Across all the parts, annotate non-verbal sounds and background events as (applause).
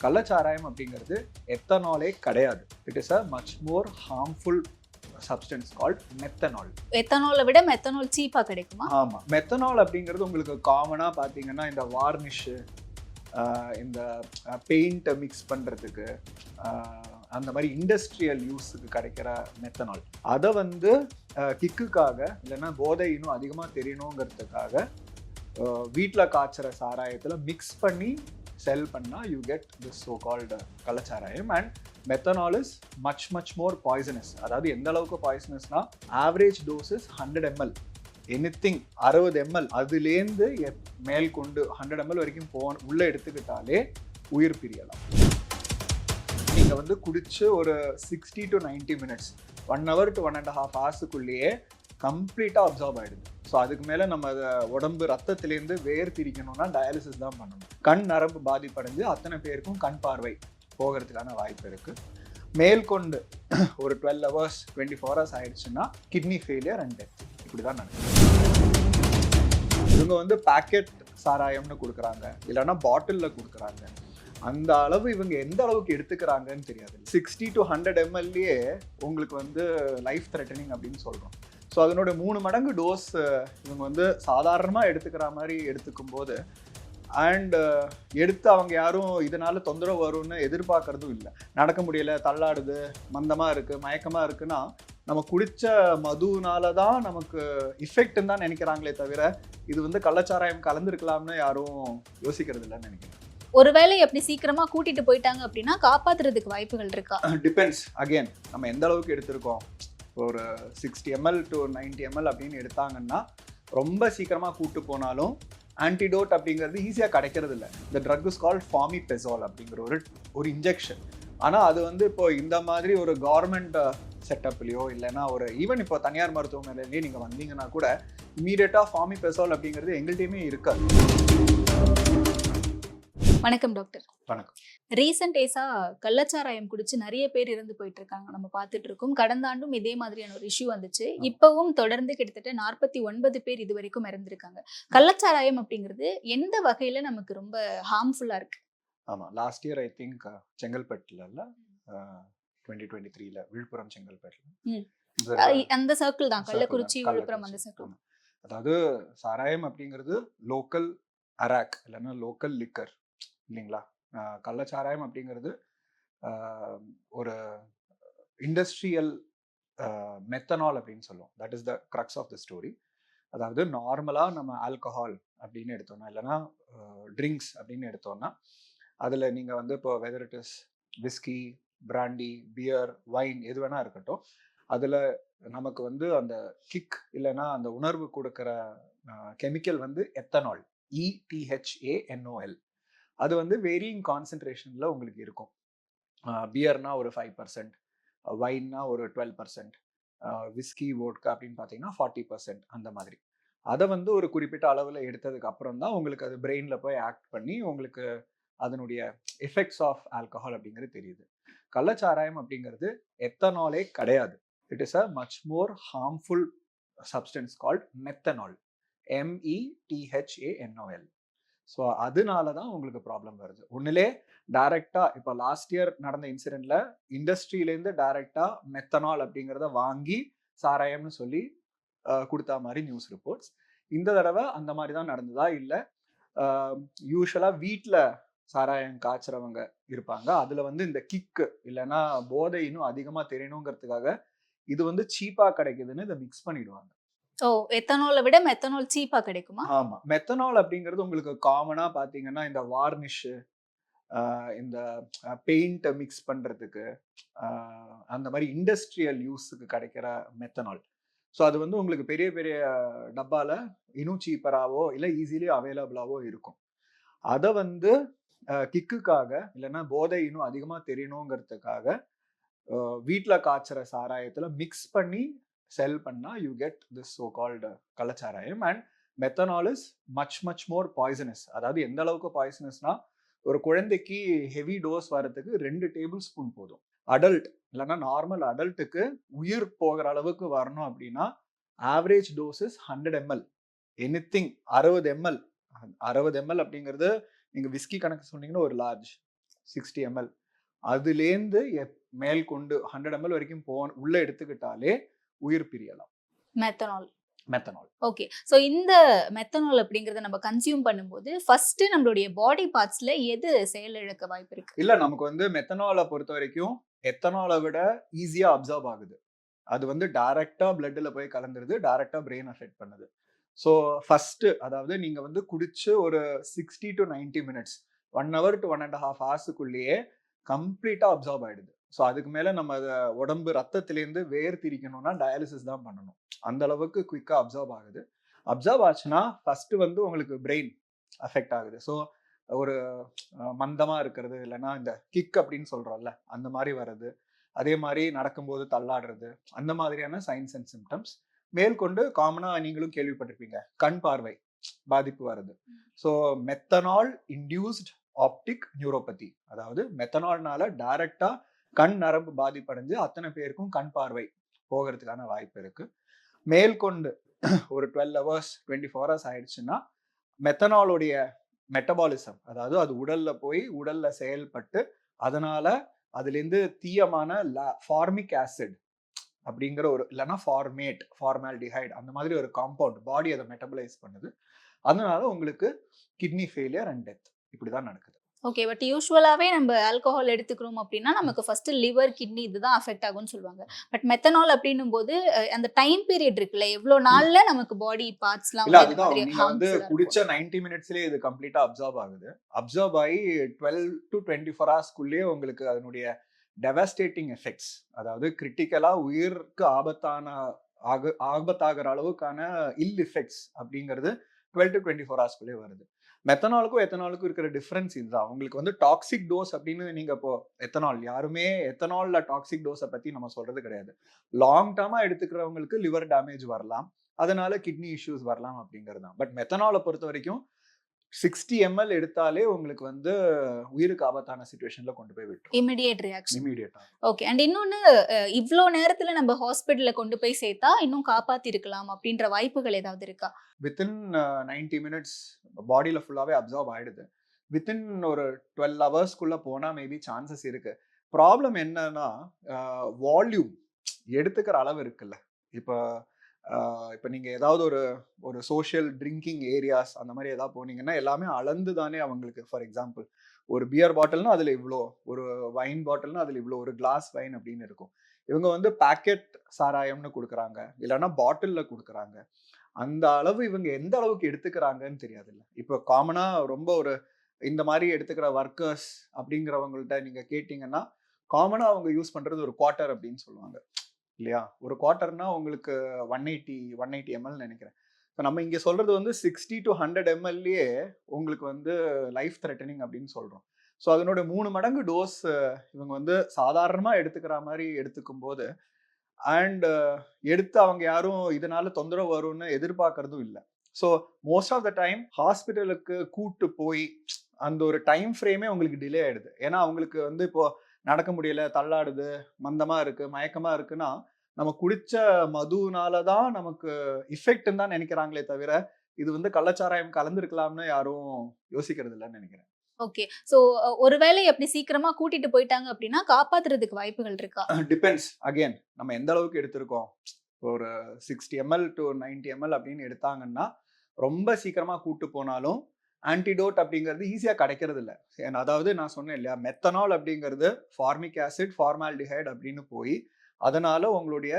கள்ளச்சாராயம் அப்படிங்கிறது எத்தனாலே கிடையாது. It is a much more harmful substance called methanol எத்தனாலை விட மெத்தனால் சீப்பா கிடைக்குமா? ஆமாம் மெத்தனால் அப்படிங்கிறது உங்களுக்கு காமனாக பார்த்தீங்கன்னா இந்த வார்னிஷு இந்த பெயிண்ட்டை மிக்ஸ் பண்ணுறதுக்கு அந்த மாதிரி இண்டஸ்ட்ரியல் யூஸுக்கு கிடைக்கிற மெத்தனால் அதை வந்து கிக்குக்காக இல்லைன்னா போதை இன்னும் அதிகமாக தெரியணுங்கிறதுக்காக வீட்டில் காய்ச்சுற சாராயத்தில் மிக்ஸ் பண்ணி செல் பண்ணால் you get this so called கள்ளச்சாராயம் and methanol is much much more poisonous அதாவது எந்த அளவுக்கு பாய்சனஸ்னா average doses hundred ML anything அறுபது எம்எல் அதுலேருந்து மேல் கொண்டு ஹண்ட்ரட் எம்எல் வரைக்கும் போ உள்ளே எடுத்துக்கிட்டாலே உயிர் பிரியலாம். நீங்கள் வந்து குடிச்சு ஒரு sixty to 90 minutes one hour to one and half ஹவர்ஸுக்குள்ளேயே கம்ப்ளீட்டாக அப்சர்வ் ஆகிடுது ஸோ அதுக்கு மேலே நம்ம அதை உடம்பு ரத்தத்திலேருந்து வேர் பிரிக்கணும்னா டயாலிசிஸ் தான் பண்ணணும். கண் நரம்பு பாதிப்படைஞ்சு அத்தனை பேருக்கும் கண் பார்வை போகிறதுக்கான வாய்ப்பு இருக்குது மேல்கொண்டு (clears throat) ஒரு twelve hours twenty four hours ஆயிடுச்சுன்னா கிட்னி ஃபெயிலியர் அண்ட் டெத் இப்படி தான் நடக்கும் இவங்க வந்து பாக்கெட் சாராயம்னு கொடுக்குறாங்க. இல்லைன்னா பாட்டிலில் கொடுக்குறாங்க. அந்த அளவு இவங்க எந்த அளவுக்கு எடுத்துக்கிறாங்கன்னு தெரியாது. சிக்ஸ்டி டு ஹண்ட்ரட் எம்எல்ஏ உங்களுக்கு வந்து லைஃப் த்ரெட்டனிங் அப்படின்னு சொல்கிறோம் ஸோ அதனோட மூணு மடங்கு டோஸ் இவங்க வந்து சாதாரணமாக எடுத்துக்கிற மாதிரி எடுத்துக்கும் போது அண்ட் எடுத்து அவங்க யாரும் இதனால தொந்தரவு வரும்னு எதிர்பார்க்கறதும் இல்லை. நடக்க முடியல தள்ளாடுது மந்தமாக இருக்குது மயக்கமாக இருக்குன்னா நம்ம குடிச்ச மதுனால தான் நமக்கு இஃபெக்ட்னு தான் நினைக்கிறாங்களே தவிர இது வந்து கள்ளச்சாராயம் கலந்துருக்கலாம்னு யாரும் யோசிக்கிறது இல்லைன்னு நினைக்கிறேன். ஒருவேளை அப்படி சீக்கிரமா கூட்டிட்டு போயிட்டாங்க அப்படின்னா காப்பாத்துறதுக்கு வாய்ப்புகள் இருக்கா? டிபெண்ட்ஸ் அகைன் நம்ம எந்த அளவுக்கு எடுத்திருக்கோம்? ஒரு சிக்ஸ்டி எம்எல் டு 90 எம்எல் அப்படின்னு எடுத்தாங்கன்னா ரொம்ப சீக்கிரமாக கூட்டு போனாலும் ஆன்டிடோட் அப்படிங்கிறது ஈஸியாக கிடைக்கிறது இல்லை. இந்த drug is call fomepizole அப்படிங்கிற ஒரு ஒரு இன்ஜெக்ஷன் ஆனால் அது வந்து இப்போ இந்த மாதிரி ஒரு கவர்மெண்ட் செட்டப்லையோ இல்லைன்னா ஒரு ஈவன் இப்போ தனியார் மருத்துவமனையிலேயே நீங்கள் வந்தீங்கன்னா கூட இமீடியட்டாக ஃபார்மி பெசால் அப்படிங்கிறது எங்கள்கிட்டயுமே இருக்காது. வணக்கம் டாக்டர். வணக்கம். ரீசன்ட் டேஸா கள்ளச்சாராயம் குடிச்சு நிறைய பேர் இறந்து போயிட்டு இருக்காங்க நம்ம பார்த்துட்டு இருக்கோம் கடந்த ஆண்டும் இதே மாதிரியான ஒரு இஷ்யூ வந்துச்சு. இப்பவும் தொடர்ந்து கிட்டத்தட்ட நாற்பத்தி ஒன்பது பேர் இது வரைக்கும் இறந்திருக்காங்க. கள்ளச்சாராயம் அப்படிங்கிறது எந்த வகையில நமக்கு ரொம்ப ஹார்ம்ஃபுல்லா இருக்கு? ஆமாம் லாஸ்ட் இயர் ஐ திங்க் செங்கல்பட்டுல டுவெண்ட்டி டுவெண்ட்டி த்ரீல விழுப்புரம் செங்கல்பட்டுல அந்த சர்க்கிள் தான். கள்ளக்குறிச்சி விழுப்புரம் அந்த. சர்க்கிள் ஆமா. அதாவது சாராயம் அப்படிங்கிறது லோக்கல் அராக் இல்லைன்னா லோக்கல் லிக்கர் இல்லைங்களா? கள்ளச்சாராயம் அப்படிங்கிறது ஒரு இண்டஸ்ட்ரியல் மெத்தனால் அப்படின்னு சொல்லுவோம். That is the crux of the story அதாவது நார்மலாக நம்ம ஆல்கஹால் அப்படின்னு எடுத்தோம்னா இல்லைன்னா ட்ரிங்க்ஸ் அப்படின்னு எடுத்தோம்னா அதில் நீங்கள் வந்து இப்போ whether it is whisky brandy beer wine எது வேணா இருக்கட்டும் அதில் நமக்கு வந்து அந்த கிக் இல்லைன்னா அந்த உணர்வு கொடுக்குற கெமிக்கல் வந்து எத்தனால் இடிஹெச்ஏஎன்ஓஎல் அது வந்து வேரியிங் கான்சென்ட்ரேஷனில் உங்களுக்கு இருக்கும். பியர்னா ஒரு ஃபைவ் பர்சன்ட் வைன்னா ஒரு டுவெல் பர்சன்ட் விஸ்கி வோட்கா அப்படின்னு பார்த்தீங்கன்னா ஃபார்ட்டி பர்சன்ட் அந்த மாதிரி. அதை வந்து ஒரு குறிப்பிட்ட அளவில் எடுத்ததுக்கு அப்புறம் தான் உங்களுக்கு அது பிரெயினில் போய் ஆக்ட் பண்ணி உங்களுக்கு அதனுடைய எஃபெக்ட்ஸ் ஆஃப் ஆல்கஹால் அப்படிங்கிறது தெரியுது. கள்ளச்சாராயம் அப்படிங்கிறது எத்தனாலே கிடையாது. It is a much more harmful substance called methanol எம்இடிஹெச்ஏஎன்ஓஎல் so அதனால தான் உங்களுக்கு ப்ராப்ளம் வருது. ஒன்றுலே டைரெக்டாக இப்போ லாஸ்ட் இயர் நடந்த இன்சிடென்ட்ல இண்டஸ்ட்ரியிலேருந்து டைரெக்டாக மெத்தனால் அப்படிங்கிறத வாங்கி சாராயம்னு சொல்லி கொடுத்தா மாதிரி நியூஸ் ரிப்போர்ட்ஸ். இந்த தடவை அந்த மாதிரி தான் நடந்ததா? இல்லை யூஸ்வலாக வீட்டில் சாராயம் காய்ச்சறவங்க இருப்பாங்க. அதில் வந்து இந்த கிக்கு இல்லைன்னா போதை இன்னும் அதிகமாக தெரியணுங்கிறதுக்காக இது வந்து சீப்பாக கிடைக்குதுன்னு இதை மிக்ஸ் பண்ணிடுவாங்க. ஓ எத்தனாலை விட மெத்தனால் சீப்பா கிடைக்குமா? ஆமா. மெத்தனால் அப்படிங்கிறது உங்களுக்கு காமனா பாத்தீங்கன்னா இந்த வார்னிஷ் இந்த பெயிண்ட்டை மிக்ஸ் பண்றதுக்கு அந்த மாதிரி இண்டஸ்ட்ரியல் யூஸுக்கு கிடைக்கிற மெத்தனால் ஸோ அது வந்து உங்களுக்கு பெரிய பெரிய டப்பால இன்னும் சீப்பராகவோ இல்லை ஈஸிலி அவைலபிளாகவோ இருக்கும். அதை வந்து கிக்குக்காக இல்லைன்னா போதை இன்னும் அதிகமாக தெரியணுங்கிறதுக்காக வீட்டில் காய்ச்சுற சாராயத்தில் மிக்ஸ் பண்ணி செல் பண்ணால் you get this so called கள்ளச்சாராயம் and methanol is much much more poisonous அதாவது எந்த அளவுக்கு பாய்சனஸ்னா ஒரு குழந்தைக்கு ஹெவி டோஸ் வரதுக்கு ரெண்டு டேபிள் ஸ்பூன் போதும். அடல்ட் இல்லைன்னா நார்மல் அடல்ட்டுக்கு உயிர் போகிற அளவுக்கு வரணும் அப்படின்னா average doses hundred ML anything அறுபது எம்எல் அறுபது எம்எல் அப்படிங்கிறது நீங்கள் விஸ்கி கணக்கு சொன்னீங்கன்னா ஒரு லார்ஜ் சிக்ஸ்டி எம்எல் அதுலேருந்து எப்- மேல் கொண்டு ஹண்ட்ரட் எம்எல் வரைக்கும் போ உள்ளே எடுத்துக்கிட்டாலே உயிர் பிரியலாம். மெத்தனால் மெத்தனால் ஓகே ஸோ இந்த மெத்தனால் அப்படிங்கறத நம்ம கன்சியூம் பண்ணும்போது ஃபர்ஸ்ட் நம்மளுடைய பாடி பார்ட்ஸ்ல எது செயலிழக்க வாய்ப்பு இருக்கு? இல்ல நமக்கு வந்து மெத்தனாலை பொறுத்த வரைக்கும் எத்தனாலை விட ஈஸியா அப்சர்வ் ஆகுது. அது வந்து டைரக்டா பிளட்ல போய் கலந்துருது டைரக்டா பிரெயின் அஃபெக்ட் பண்ணுது. ஸோ ஃபர்ஸ்ட் அதாவது நீங்க வந்து குடிச்சு ஒரு sixty to 90 minutes one hour to one and half ஹவர்ஸுக்குள்ளேயே கம்ப்ளீட்டா அப்சர்வ் ஆயிடுது. ஸோ அதுக்கு மேல நம்ம அதை உடம்பு ரத்தத்திலேருந்து வேர் திரிக்கணும்னா டயாலிசிஸ் தான் பண்ணணும். அந்த அளவுக்கு குயிக்கா அப்சர்வ் ஆகுது. அப்சர்வ் ஆச்சுன்னா ஃபர்ஸ்ட் வந்து உங்களுக்கு பிரெயின் அஃபெக்ட் ஆகுது. ஸோ ஒரு அஹ், மந்தமா இருக்கிறது இல்லைன்னா இந்த கிக் அப்படின்னு சொல்றோம்ல அந்த மாதிரி வர்றது. அதே மாதிரி நடக்கும்போது தள்ளாடுறது. அந்த மாதிரியான சைன்ஸ் அண்ட் சிம்டம்ஸ். மேற்கொண்டு காமனா நீங்களும் கேள்விப்பட்டிருப்பீங்க கண் பார்வை பாதிப்பு வருது so methanol induced optic neuropathy. அதாவது மெத்தனால்னால டைரக்டா கண் நரம்பு பாதிப்படைஞ்சு அத்தனை பேருக்கும் கண் பார்வை போகிறதுக்கான வாய்ப்பு இருக்கு. மேல்கொண்டு ஒரு twelve hours twenty four hours ஆயிடுச்சுன்னா மெத்தனாலுடைய மெட்டபாலிசம் அதாவது அது உடல்ல போய் உடல்ல செயல்பட்டு அதனால அதுலேருந்து தீயமான ஃபார்மிக் ஆசிட் அப்படிங்கிற ஒரு இல்லைன்னா ஃபார்மேட் ஃபார்மாலிடிஹைட் அந்த மாதிரி ஒரு காம்பவுண்ட் பாடி அதை மெட்டபலைஸ் பண்ணுது. அதனால உங்களுக்கு கிட்னி ஃபெயிலியர் அண்ட் டெத் இப்படி தான் நடக்குது. ஓகே பட் யூஸ்வலாவே நம்ம ஆல்கஹால் எடுத்துக்கிறோம் அப்படின்னா நமக்கு ஃபர்ஸ்ட் லிவர் கிட்னி இதுதான் அஃபெக்ட் ஆகும்னு சொல்லுவாங்க. பட் மெத்தனால் அப்படின்னும் போது அந்த டைம் பீரியட் இருக்குல்ல எவ்வளவு நாள்ல நமக்கு பாடி பார்ட்ஸ்லாம் இல்ல வந்து? குடிச்ச 90 மினிட்ஸ்லயே இது கம்ப்ளீட்டா அப்சர்வ் ஆகுது. அப்சர்வ் ஆகி டுவெல் டு டுவெண்ட்டி ஃபோர் ஹவர்ஸ்க்குள்ளேயே உங்களுக்கு அதனுடைய டெவாஸ்டேட்டிங் எஃபெக்ட்ஸ் அதாவது கிரிட்டிக்கலா உயிருக்கு ஆபத்தான ஆக ஆபத்தாகிற அளவுக்கான இல் எஃபெக்ட்ஸ் அப்படிங்கிறது டுவெல் டு டுவெண்ட்டி ஃபோர் ஹவர்ஸ்க்குள்ளே வருது. மெத்தனாலுக்கும் எத்தனாலுக்கும் இருக்கிற டிஃப்ரென்ஸ் இதுதான். உங்களுக்கு வந்து டாக்ஸிக் டோஸ் அப்படின்னு நீங்க இப்போ எத்தனால் யாருமே எத்தனால டாக்ஸிக் டோஸை பத்தி நம்ம சொல்றது கிடையாது. லாங் டேர்மா எடுத்துக்கிறவங்களுக்கு லிவர் டேமேஜ் வரலாம். அதனால கிட்னி இஷ்யூஸ் வரலாம் அப்படிங்கிறது தான். பட் மெத்தனாலை பொறுத்த வரைக்கும் சிக்ஸ்டி எம்எல் எடுத்தாலே உங்களுக்கு வந்து உயிருக்கு ஆபத்தான சுச்சுவேஷன்ல கொண்டு போய் விட்டுரும். இமிடியேட் ரியாக்ஷன் இமீடியட்டா ஓகே அண்ட் இன்னொன்னு இவ்ளோ நேரத்துல நம்ம ஹாஸ்பிட்டல்ல கொண்டு போய் சேர்த்தா இன்னும் காப்பாத்தி இருக்கலாம் அப்படின்ற வாய்ப்புகள் ஏதாவது இருக்கா? வித்தின் நைன்டி மினிட்ஸ் பாடியில் ஃபுல்லாகவே அப்சர்வ் ஆயிடுது. வித்தின் ஒரு டுவெல் ஹவர்ஸ்க்குள்ளே போனால் மேபி சான்சஸ் இருக்கு. ப்ராப்ளம் என்னன்னா வால்யூம் எடுத்துக்கிற அளவு இருக்குல்ல. இப்போ இப்போ நீங்கள் ஏதாவது ஒரு ஒரு சோஷியல் ட்ரிங்கிங் ஏரியாஸ் அந்த மாதிரி ஏதாவது போனீங்கன்னா எல்லாமே அளந்து தானே அவங்களுக்கு. ஃபார் எக்ஸாம்பிள் ஒரு பியர் பாட்டில்னா அதில் இவ்வளோ ஒரு வைன் பாட்டில்னா அதில் இவ்வளோ ஒரு கிளாஸ் வைன் அப்படின்னு இருக்கும். இவங்க வந்து பேக்கெட் சாராயம்னு கொடுக்குறாங்க இல்லைன்னா பாட்டிலில் கொடுக்குறாங்க. அந்த அளவு இவங்க எந்த அளவுக்கு எடுத்துக்கிறாங்கன்னு தெரியாதுல்ல. இப்போ காமனாக ரொம்ப ஒரு இந்த மாதிரி எடுத்துக்கிற ஒர்க்கர்ஸ் அப்படிங்கிறவங்கள்ட்ட நீங்கள் கேட்டிங்கன்னா காமனாக அவங்க யூஸ் பண்ணுறது ஒரு குவார்ட்டர் அப்படின்னு சொல்லுவாங்க. இல்லையா? ஒரு குவார்ட்டர்னா உங்களுக்கு one eighty one eighty ML நினைக்கிறேன். இப்போ நம்ம இங்கே சொல்கிறது வந்து சிக்ஸ்டி டு ஹண்ட்ரட் எம்எல்ஏ உங்களுக்கு வந்து லைஃப் த்ரெட்டனிங் அப்படின்னு சொல்கிறோம் ஸோ அதனோட மூணு மடங்கு டோஸ் இவங்க வந்து சாதாரணமாக எடுத்துக்கிற மாதிரி எடுத்துக்கும் போது அண்ட் எடுத்து அவங்க யாரும் இதனால தொந்தரவு வரும்னு எதிர்பார்க்கறதும் இல்லை. So most of the time ஹாஸ்பிட்டலுக்கு கூட்டு போய் அந்த ஒரு டைம் ஃப்ரேமே உங்களுக்கு டிலே ஆயிடுது. ஏன்னா அவங்களுக்கு வந்து இப்போ நடக்க முடியல தள்ளாடுது மந்தமா இருக்கு மயக்கமா இருக்குன்னா நம்ம குடிச்ச மதுனால தான் நமக்கு இஃபெக்ட்னு தான் நினைக்கிறாங்களே தவிர இது வந்து கள்ளச்சாராயம் கலந்துருக்கலாம்னு யாரும் யோசிக்கிறது இல்லைன்னு நினைக்கிறேன். ஓகே. சோ ஒருவேளை அப்படி சீக்கிரமா கூட்டிட்டு போயிட்டாங்க அப்படின்னா காப்பாத்துறதுக்கு வாய்ப்புகள் இருக்கா? டிபெண்ட்ஸ் அகைன் நம்ம எந்த அளவுக்கு எடுத்திருக்கோம்? ஒரு சிக்ஸ்டி எம்எல் டு 90 எம்எல் அப்படின்னு எடுத்தாங்கன்னா ரொம்ப சீக்கிரமா கூட்டு போனாலும் ஆன்டிடோட் அப்படிங்கிறது ஈஸியாக கிடைக்கிறது இல்லை அதாவது நான் சொன்னேன் இல்லையா மெத்தனால் அப்படிங்கிறது ஃபார்மிக் ஆசிட் ஃபார்மால்டிஹைட் அப்படின்னு போய் அதனால உங்களுடைய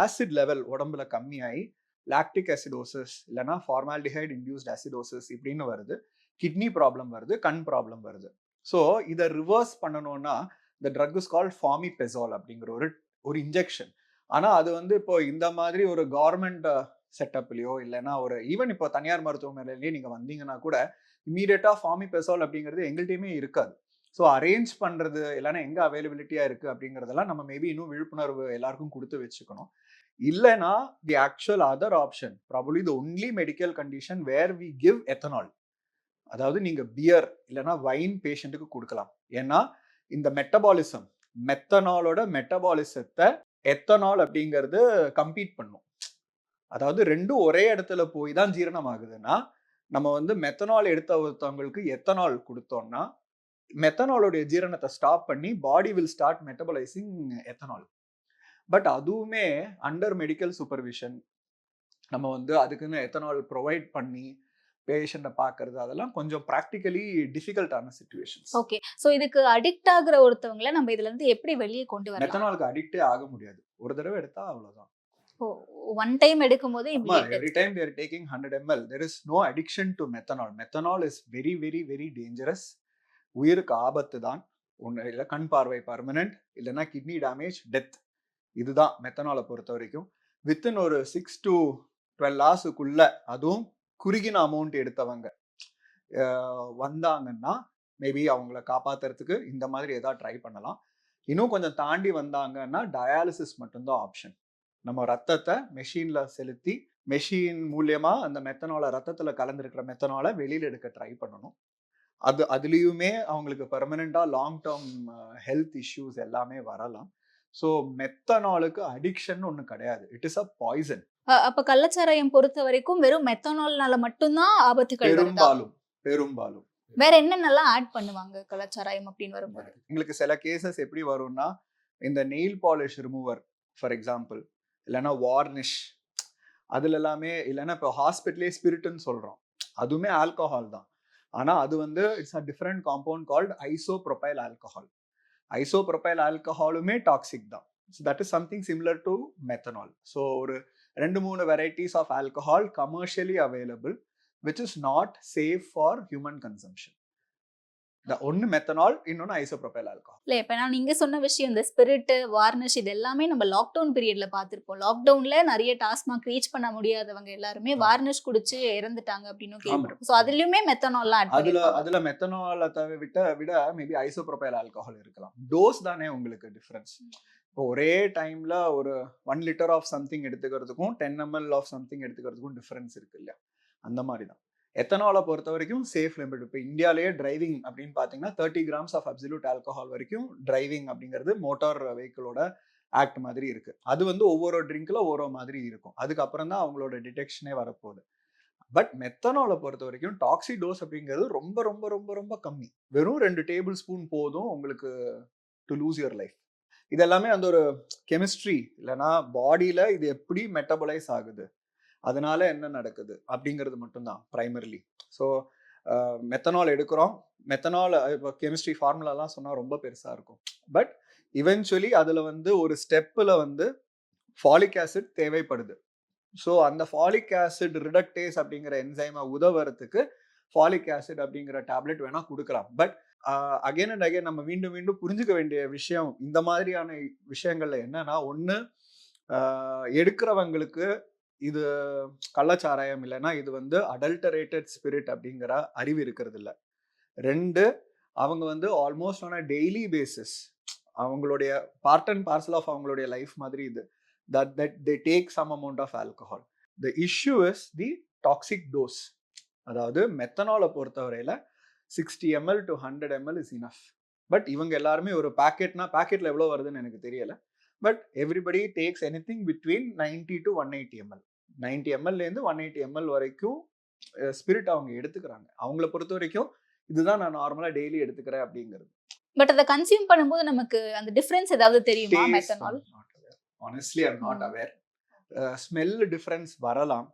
ஆசிட் லெவல் உடம்புல கம்மியாகி லாக்டிக் அசிடோசிஸ் இல்லைன்னா ஃபார்மால்டிஹைட் இன்டியூஸ்ட் அசிடோசிஸ் இப்படின்னு வருது. கிட்னி ப்ராப்ளம் வருது கண் ப்ராப்ளம் வருது. ஸோ இதை ரிவர்ஸ் பண்ணணும்னா இந்த drug is call fomepizole அப்படிங்கிற ஒரு ஒரு இன்ஜெக்ஷன் ஆனால் அது வந்து இப்போ இந்த மாதிரி ஒரு கவர்மெண்ட் செட்டப்லையோ uh, இல்லைன்னா ஒரு ஈவன் இப்போ தனியார் மருத்துவமனையிலேயே நீங்கள் வந்தீங்கன்னா கூட இமீடியட்டாக ஃபார்மி பெசால் அப்படிங்கிறது எங்கள்கிட்டயுமே இருக்காது. ஸோ அரேஞ்ச் பண்ணுறது இல்லைன்னா எங்கே அவைலபிலிட்டியாக இருக்குது அப்படிங்கிறதெல்லாம் நம்ம மேபி இன்னும் விழிப்புணர்வு எல்லாருக்கும் கொடுத்து வச்சுக்கணும். இல்லைன்னா the actual other option probably the only medical condition where we give ethanol அதாவது நீங்கள் பியர் இல்லைன்னா வைன் பேஷண்ட்டுக்கு கொடுக்கலாம். ஏன்னா இந்த மெட்டபாலிசம் மெத்தனாலோட மெட்டபாலிசத்தை எத்தனால் அப்படிங்கிறது கம்பீட் பண்ணும். அதாவது ரெண்டும் ஒரே இடத்துல போய் தான் ஜீரணம் ஆகுதுன்னா நம்ம வந்து மெத்தனால் எடுத்த ஒருத்தவங்களுக்கு எத்தனால் கொடுத்தோம்னா மெத்தனாலோடைய ஜீரணத்தை ஸ்டாப் பண்ணி body will start metabolising ethanol but அதுவுமே அண்டர் மெடிக்கல் சூப்பர்விஷன் நம்ம வந்து அதுக்குன்னு எத்தனால் ப்ரொவைட் பண்ணி பேஷண்ட்டை பார்க்கறது அதெல்லாம் கொஞ்சம் ப்ராக்டிக்கலி டிஃபிகல்ட்டான சுச்சுவேஷன்ஸ் ஓகே சோ இதுக்கு அடிக்ட் ஆகுற ஒருத்தவங்கள நம்ம இதுல இருந்து எப்படி வெளியே கொண்டு வரலாம்? மெத்தனாலுக்கு அடிக்டே ஆக முடியாது. ஒரு தடவை எடுத்தா அவ்வளவுதான். ஒன் டைம் எடுக்கும் போது every time they're taking hundred ML there is no addiction to methanol methanol is very very very dangerous உயிருக்கு ஆபத்து தான். ஒன்று இல்லை கண் பார்வை பர்மனன்ட் இல்லைன்னா கிட்னி டேமேஜ் டெத் இதுதான் மெத்தனாலை பொறுத்த வரைக்கும். வித்தின் ஒரு சிக்ஸ் டு டுவெல் ஹவர்ஸுக்குள்ள அதுவும் குறுகின அமௌண்ட் எடுத்தவங்க. வந்தாங்கன்னா மேபி அவங்கள காப்பாத்துறதுக்கு இந்த மாதிரி ஏதாவது ட்ரை பண்ணலாம். இன்னும் கொஞ்சம் தாண்டி வந்தாங்கன்னா டயாலிசிஸ் மட்டும்தான் ஆப்ஷன் நம்ம ரத்தத்தை மெஷின்ல செலுத்தி மெஷின் மூலியமா அந்த மெத்தனால ரத்தத்துல கலந்துருக்கிற மெத்தனால வெளியில எடுக்க ட்ரை பண்ணணும். அது அதுலேயுமே அவங்களுக்கு பெர்மனண்டா லாங் டேர்ம் ஹெல்த் இஷ்யூஸ் எல்லாமே வரலாம். ஸோ மெத்தனாலுக்கு அடிக்ஷன் ஒன்று கிடையாது. இட் இஸ் அ பாய்சன் அப்ப கள்ளச்சாராயம் பொறுத்த வரைக்கும் வெறும் மெத்தனால்னால மட்டும்தான் ஆபத்துகள் பெரும்பாலும் பெரும்பாலும் வேற என்னென்னலாம் ஆட் பண்ணுவாங்க கள்ளச்சாராயம் அப்படின்னு வரும்போது? எங்களுக்கு சில கேசஸ் எப்படி வரும்னா இந்த nail polish remover for example இல்லைன்னா வார்னிஷ். அதுல எல்லாமே இல்லைன்னா இப்போ ஹாஸ்பிட்டலே ஸ்பிரிட்னு சொல்றோம். அதுவுமே ஆல்கஹால் தான். ஆனா அது வந்து it's a different compound called isopropyl alcohol. Isopropyl ஆல்கஹாலுமே toxic தான். So that is something similar to methanol so ஒரு ரெண்டு மூணு varieties of alcohol commercially available which is not safe for human consumption ஒன்னு மெத்தனால் இன்னொன்னு ஐசோப்ரொபைல் ஆல்கஹால் இல்ல இப்ப நான் நீங்க சொன்ன விஷயம் இந்த ஸ்பிரிட் வார்னிஷ் இது எல்லாமே நம்ம லாக்டவுன் பீரியட்ல பார்த்திருப்போம். லாக்டவுன்ல நிறைய டாஸ்மாக் ரீச் பண்ண முடியாதவங்க எல்லாருமே வார்னிஷ் குடிச்சு இறந்துட்டாங்க அப்படின்னு கேள்விப்பட்டோம் சோ அதுலயுமே மெத்தனால்லாம் ஆட் அதுல அதுல மெத்தனால தவிர விட்ட விட மேபி ஐசோப்ரோபைல் ஆல்கஹால் இருக்கலாம். டோஸ் தானே உங்களுக்கு டிஃபரன்ஸ் இப்போ ஒரே டைம்ல ஒரு ஒன் லிட்டர் ஆஃப் சம்திங் எடுத்துக்கிறதுக்கும் டென் எம்எல் ஆஃப் சம்திங் எடுத்துக்கிறதுக்கும் டிஃபரன்ஸ் இருக்கு இல்லையா? அந்த மாதிரி தான். எத்தனாலை பொறுத்த வரைக்கும் சேஃப் லிமிட் இப்போ இந்தியாவிலேயே டிரைவிங் அப்படின்னு பார்த்தீங்கன்னா thirty grams of absolute alcohol வரைக்கும் டிரைவிங் அப்படிங்கிறது மோட்டார் வெஹிக்கிளோட ஆக்ட் மாதிரி இருக்கு. அது வந்து ஒவ்வொரு ட்ரிங்க்ல ஒவ்வொரு மாதிரி இருக்கும். அதுக்கப்புறம் தான் அவங்களோட டிடெக்ஷனே வரப்போகுது. பட் மெத்தனாலை பொறுத்த வரைக்கும் டாக்ஸி டோஸ் அப்படிங்கிறது ரொம்ப ரொம்ப ரொம்ப ரொம்ப கம்மி. வெறும் ரெண்டு டேபிள் ஸ்பூன் போதும் உங்களுக்கு டு லூஸ் யுவர் லைஃப் இதெல்லாமே அந்த ஒரு கெமிஸ்ட்ரி இல்லைன்னா பாடியில் இது எப்படி மெட்டபலைஸ் ஆகுது? அதனால என்ன நடக்குது? அப்படிங்கிறது மட்டும்தான் ப்ரைமரிலி ஸோ மெத்தனால் எடுக்கிறோம். மெத்தனால் இப்போ கெமிஸ்ட்ரி ஃபார்முலாலாம் சொன்னால் ரொம்ப பெருசாக இருக்கும். பட் இவென்ச்சுவலி அதில் வந்து ஒரு ஸ்டெப்பில் வந்து ஃபாலிக் ஆசிட் தேவைப்படுது. ஸோ அந்த ஃபாலிக் ஆசிட் ரிடக்டேஸ் அப்படிங்கிற என்சைமை உதவுறதுக்கு ஃபாலிக் ஆசிட் அப்படிங்கிற டேப்லெட் வேணால் கொடுக்கலாம். பட் அகைன் அண்ட் அகைன் நம்ம மீண்டும் மீண்டும் புரிஞ்சுக்க வேண்டிய விஷயம் இந்த மாதிரியான விஷயங்கள்ல என்னன்னா ஒன்று எடுக்கிறவங்களுக்கு இது கள்ளச்சாராயம் இல்லைன்னா இது வந்து அடல்டரேட்டட் ஸ்பிரிட் அப்படிங்கிற அறிவு இருக்கிறது இல்லை ரெண்டு அவங்க வந்து almost on a daily basis அவங்களுடைய பார்ட் அண்ட் பார்சல் ஆஃப் அவங்களுடைய லைஃப் மாதிரி இது. That that they take some amount of alcohol the issue is the toxic dose அதாவது மெத்தனாலை பொறுத்தவரையில sixty ML to hundred ML is enough but இவங்க எல்லாருமே ஒரு பேக்கெட்னா பேக்கெட்ல எவ்வளோ வருதுன்னு எனக்கு தெரியலை. But everybody takes anything between ninety to one eighty ML ninety எம்எல்லேருந்து one eighty ML வரைக்கும் ஸ்பிரிட் அவங்க எடுத்துக்கிறாங்க. அவங்கள பொறுத்த வரைக்கும் இதுதான் நான் நார்மலாக டெய்லி எடுத்துக்கிறேன் அப்படிங்கிறது. பட் அதை கன்சியூம் பண்ணும்போது நமக்கு அந்த டிஃபரன்ஸ் ஏதாவது தெரியுமா methanol honestly I'm not. Aware smell difference வரலாம்.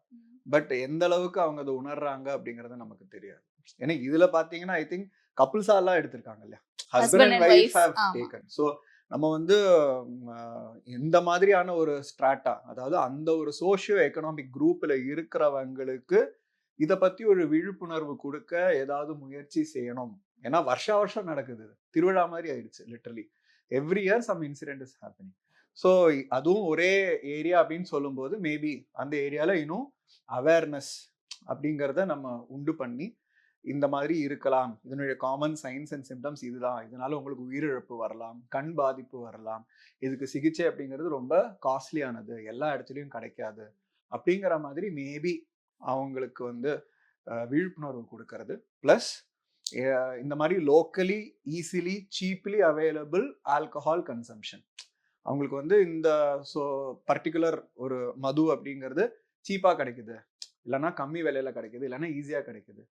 பட் எந்த அளவுக்கு அவங்க அதை உணர்றாங்க அப்படிங்கறது நமக்கு தெரியாது. ஏன்னா இதுல பாத்தீங்கன்னா ஐ திங்க் கப்புள்ஸா எல்லாம் எடுத்திருக்காங்க இல்லையா? Husband and wife have. Taken so நம்ம வந்து இந்த மாதிரியான ஒரு ஸ்ட்ராட்டா அதாவது அந்த ஒரு சோஷியோ எக்கனாமிக் குரூப்பில் இருக்கிறவங்களுக்கு இதை பற்றி ஒரு விழிப்புணர்வு கொடுக்க ஏதாவது முயற்சி செய்யணும். ஏன்னா வருஷா வருஷம் நடக்குது. திருவிழா மாதிரி ஆயிடுச்சு literally every year some incident is happening so அதுவும் ஒரே ஏரியா அப்படின்னு சொல்லும்போது மேபி அந்த ஏரியாவில் இன்னும் அவேர்னஸ் அப்படிங்கிறத நம்ம உண்டு பண்ணி இந்த மாதிரி இருக்கலாம். இதனுடைய காமன் சைன்ஸ் அண்ட் சிம்டம்ஸ் இதுதான். இதனால உங்களுக்கு உயிரிழப்பு வரலாம் கண் பாதிப்பு வரலாம். இதுக்கு சிகிச்சை அப்படிங்கிறது ரொம்ப காஸ்ட்லியானது எல்லா இடத்துலையும் கிடைக்காது. அப்படிங்கிற மாதிரி மேபி அவங்களுக்கு வந்து விழிப்புணர்வு கொடுக்கறது. ப்ளஸ் இந்த மாதிரி locally easily cheaply available alcohol consumption அவங்களுக்கு வந்து இந்த ஸோ பர்டிகுலர் ஒரு மது அப்படிங்கிறது சீப்பாக கிடைக்குது. இல்லைன்னா கம்மி விலையில கிடைக்குது. இல்லைன்னா ஈஸியாக கிடைக்குது.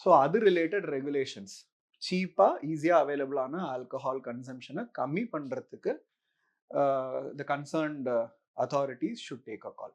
ஸோ அது ரிலேட்டட் ரெகுலேஷன்ஸ் சீப்பாக ஈஸியாக அவைலபிளான ஆல்கஹால் கன்சம்ஷனை கம்மி பண்ணுறதுக்கு the concerned authorities should take a call